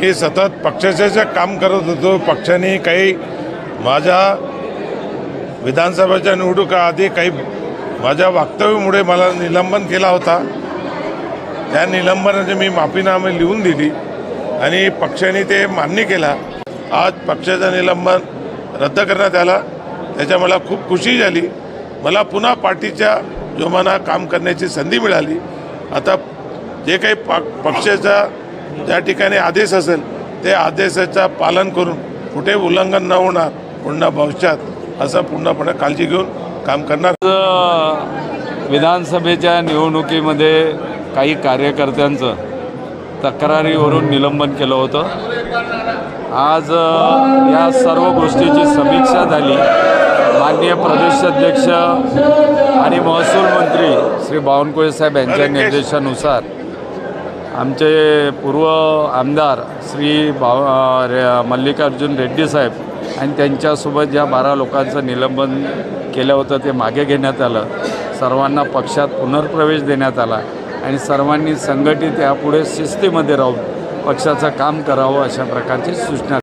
मी सतत पक्षाचे काम करत होतो पक्षाने काही माझ्या विधानसभेच्या निवडणुका काही माझ्या वक्तव्यामुळे मला निलंबन केला होता. त्या निलंबनाची मी माफीनामे लिहून दिली आणि पक्षाने ते मान्य केला. आज पक्षाचं निलंबन रद्द करण्यात आला. त्याच्या मला खूप खुशी झाली. मला पुन्हा पार्टीच्या जोमाना काम करण्याची संधी मिळाली. आता जे काही प पक्षाचा ज्या ठिकाणी आदेश असेल ते आदेशाचं पालन करून कुठे उल्लंघन न होणार पुन्हा भविष्यात असं पूर्णपणे काळजी घेऊन काम करणार. विधानसभेच्या निवडणुकीमध्ये काही कार्यकर्त्यांचं तक्रारीवरून निलंबन केलं होतं. आज या सर्व गोष्टीची समीक्षा झाली. माननीय प्रदेशाध्यक्ष आणि महसूल मंत्री श्री बावनकुळे साहेब यांच्या निर्देशानुसार आमचे पूर्व आमदार श्री भाव रे- मल्लिकार्जुन रेड्डी साहेब आणि त्यांच्यासोबत ज्या बारा लोकांचं निलंबन केलं होतं ते मागे घेण्यात आलं. सर्वांना पक्षात पुनर्प्रवेश देण्यात आला आणि सर्वांनी संघटित यापुढे शिस्तीमध्ये राहून पक्षाचं काम करावं अशा प्रकारची सूचना